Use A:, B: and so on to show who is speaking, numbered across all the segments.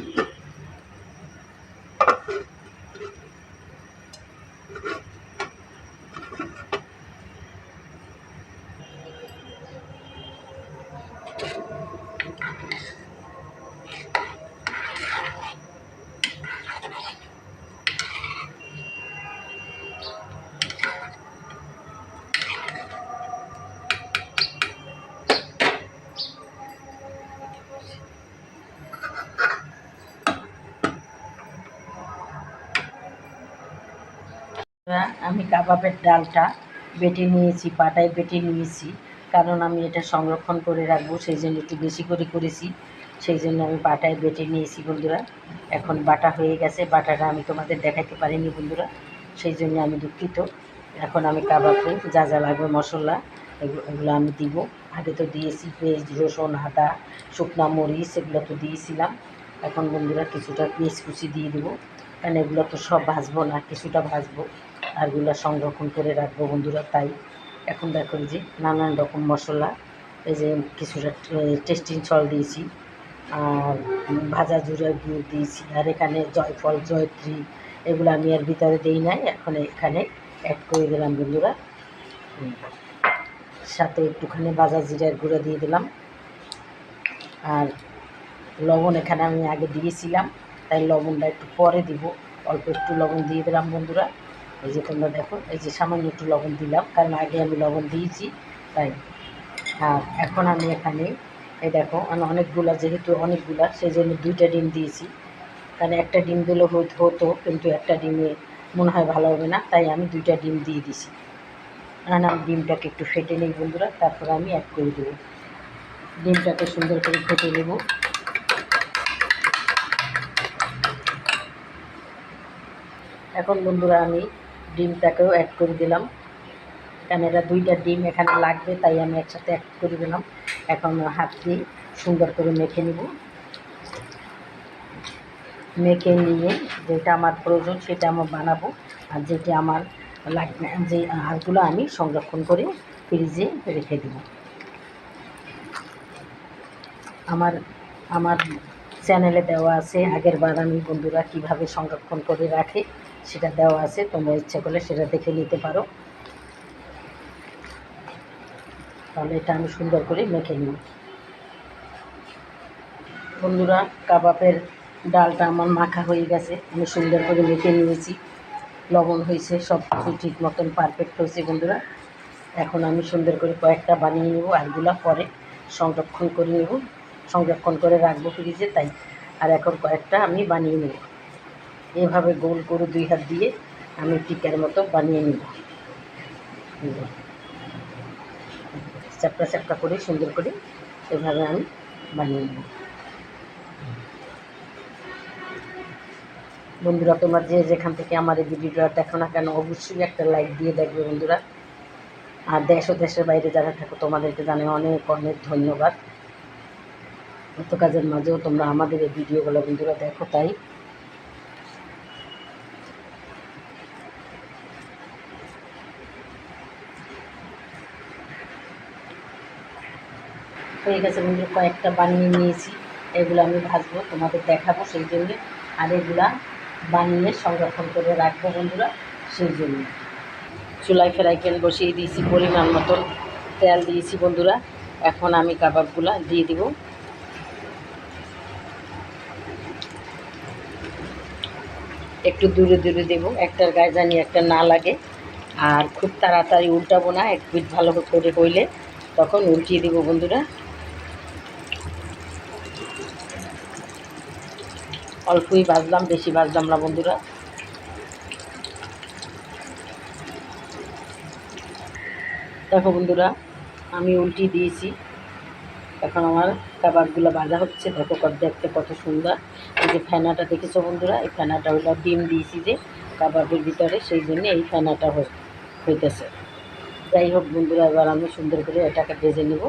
A: Thank you. আমি কাবাবের ডালটা বেটে নিয়েছি, পাটায় বেটে নিয়েছি। কারণ আমি এটা সংরক্ষণ করে রাখব, সেই জন্য একটু বেশি করে করেছি। সেই জন্য আমি বাটায় বেটে নিয়েছি, বন্ধুরা। এখন বাটা হয়ে গেছে। বাটাটা আমি তোমাদের দেখাতে পারিনি, বন্ধুরা। সেই জন্য আমি দুঃখিত। এখন আমি কাবাবে যা যা লাগবে, মশলা এগুলো আমি দিব। আগে তো দিয়েছি পেঁয়াজ, রসুন, আদা, শুকনা মরিচ, এগুলো তো দিয়েছিলাম। এখন বন্ধুরা কিছুটা পেঁয়াজ কুচি দিয়ে দেবো। কারণ এগুলো তো সব ভাজবো না, কিছুটা ভাজবো। আরগুলো সংরক্ষণ করে রাখব বন্ধুরা। তাই এখন দেখো যে নানান রকম মশলা, এই যে কিছুটা টেস্টিং ছল দিয়েছি, আর ভাজা জুড়ে গুড় দিয়েছি, আর এখানে জয়ফল, জয়ত্রী, এগুলো আমি আর ভিতরে দিই নাই, এখন এখানে অ্যাড করে দিলাম বন্ধুরা। সাথে একটুখানি ভাজা জিরার গুঁড়ো দিয়ে দিলাম। আর লবণ এখানে আমি আগে দিয়েছিলাম, তাই লবণটা একটু পরে দিব, অল্প একটু লবণ দিয়ে দিলাম বন্ধুরা। এই যে তোমরা দেখো, এই যে সামান্য একটু লবণ দিলাম, কারণ আগে আমি লবণ দিয়েছি, তাই। আর এখন আমি এখানে, এই দেখো আমি অনেকগুলা যেহেতু অনেকগুলা সেই জন্য দুইটা ডিম দিয়েছি। কারণ একটা ডিম দিলে হতো, কিন্তু একটা ডিমে মনে হয় ভালো হবে না, তাই আমি দুইটা ডিম দিয়ে দিছি। আর আমি ডিমটাকে একটু ফেটে নিই, বন্ধুরা, তারপর আমি অ্যাড করে দেবো। ডিমটাকে সুন্দর করে ফেটে নেব। এখন বন্ধুরা আমি ডিমটাকেও অ্যাড করে দিলাম। কারণ এটা দুইটা ডিম এখানে লাগবে, তাই আমি একসাথে অ্যাড করে দিলাম। এখন হাত দিয়ে সুন্দর করে মেখে নিব। মেখে নিয়ে যেটা আমার প্রয়োজন সেটা আমি বানাবো। আর যেটা আমার লাগবে যে আরগুলো আমি সংরক্ষণ করে ফ্রিজে রেখে দেব। আমার আমার চ্যানেলে দেওয়া আছে আগের বার আমি বন্ধুরা কীভাবে সংরক্ষণ করে রাখে। সেটা দেওয়া আছে, তোমরা ইচ্ছে করলে সেটা দেখে নিতে পারো। তাহলে এটা আমি সুন্দর করে মেখে নিই। বন্ধুরা, কাবাবের ডালটা আমার মাখা হয়ে গেছে, আমি সুন্দর করে মেখে নিয়েছি। লবণ হয়েছে সব কিছু ঠিক মতন পারফেক্ট হয়েছে বন্ধুরা। এখন আমি সুন্দর করে কয়েকটা বানিয়ে নেব আরগুলা পরে সংরক্ষণ করে নেব। সংরক্ষণ করে রাখব ফ্রিজে তাই। আর এখন কয়েকটা আমি বানিয়ে নেব। এভাবে গোল করে দুই হাত দিয়ে আমি টিকার মতো বানিয়ে নেব। চ্যাপটা চ্যাপটা করে সুন্দর করে এভাবে আমি বানিয়ে নেব। বন্ধুরা, তোমার যে যেখান থেকে আমার এই ভিডিওটা দেখো না কেন, অবশ্যই একটা লাইক দিয়ে দেখবে বন্ধুরা। আর দেশ ও দেশের বাইরে যারা থাকো, তোমাদেরকে জানাই অনেক অনেক ধন্যবাদ। এত কাজের মাঝেও তোমরা আমাদের এই ভিডিওগুলো বন্ধুরা দেখো, তাই হয়ে গেছে বন্ধু কয়েকটা বানিয়ে নিয়েছি, এগুলো আমি ভাজবো, তোমাদের দেখাবো সেই জন্যে। আর এগুলা বানিয়ে সংরক্ষণ করে রাখব বন্ধুরা, সেই জন্য। চুলাই ফ্রাই প্যান বসিয়ে দিয়েছি পরিমাণ মতন তেল দিয়েছি বন্ধুরা। এখন আমি কাবাবগুলা দিয়ে দিব। একটু দূরে দূরে দেবো, একটার গায়ে জানি একটা না লাগে। আর খুব তাড়াতাড়ি উল্টাবো না, এক ভালো করে হইলে তখন উল্টিয়ে দেবো বন্ধুরা। অল্পই ভাজলাম বেশি ভাজলাম না বন্ধুরা। দেখো বন্ধুরা, আমি উল্টি দিয়েছি। এখন আমার কাবাবগুলো ভাজা হচ্ছে। দেখো কত দেখতে কত সুন্দর। এই যে ফেনাটা দেখেছ বন্ধুরা, এই ফেনাটা হলো ডিম দিয়েছি যে কাবাবের ভিতরে, সেই জন্য এই ফেনাটা হইতেছে। যাই হোক বন্ধুরা, এবার আমি সুন্দর করে এটাকে ভেজে নেব।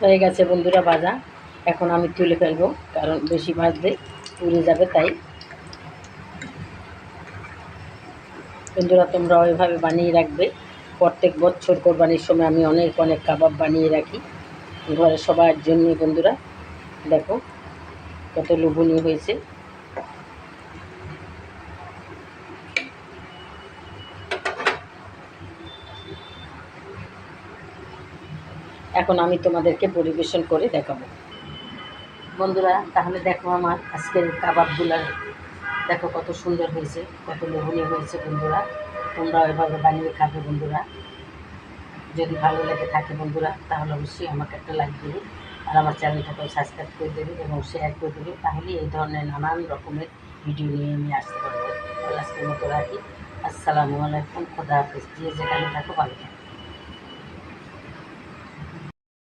A: হয়ে গেছে বন্ধুরা ভাজা। এখন আমি তুলে ফেলব, কারণ বেশি ভাজলে পুড়ে যাবে তাই। বন্ধুরা, তোমরা ওইভাবে বানিয়ে রাখবে। প্রত্যেক বছর কোরবানির সময় আমি অনেক অনেক কাবাব বানিয়ে রাখি। ঘরে সবার জন্য, বন্ধুরা, দেখো, কত লোভনীয় হয়েছে। এখন আমি তোমাদেরকে পরিবেশন করে দেখাবো। বন্ধুরা, তাহলে দেখো আমার আজকের কাবাবগুলার দেখো কত সুন্দর হয়েছে, কত লোভনীয় হয়েছে বন্ধুরা। তোমরা এভাবে বানিয়ে খাবে বন্ধুরা। যদি ভালো লেগে থাকে বন্ধুরা, তাহলে অবশ্যই আমাকে একটা লাইক দেবে আর আমার চ্যানেলটাকেও সাবস্ক্রাইব করে দেবে এবং শেয়ার করে দেবে। তাহলে এই ধরনের নানান রকমের ভিডিও নিয়ে আমি আসতে পারব। আজকের মতো রাখি। আসসালামু আলাইকুম। খোদা হাফিজ। যে যেখানে থাকো, ভালো থাকো।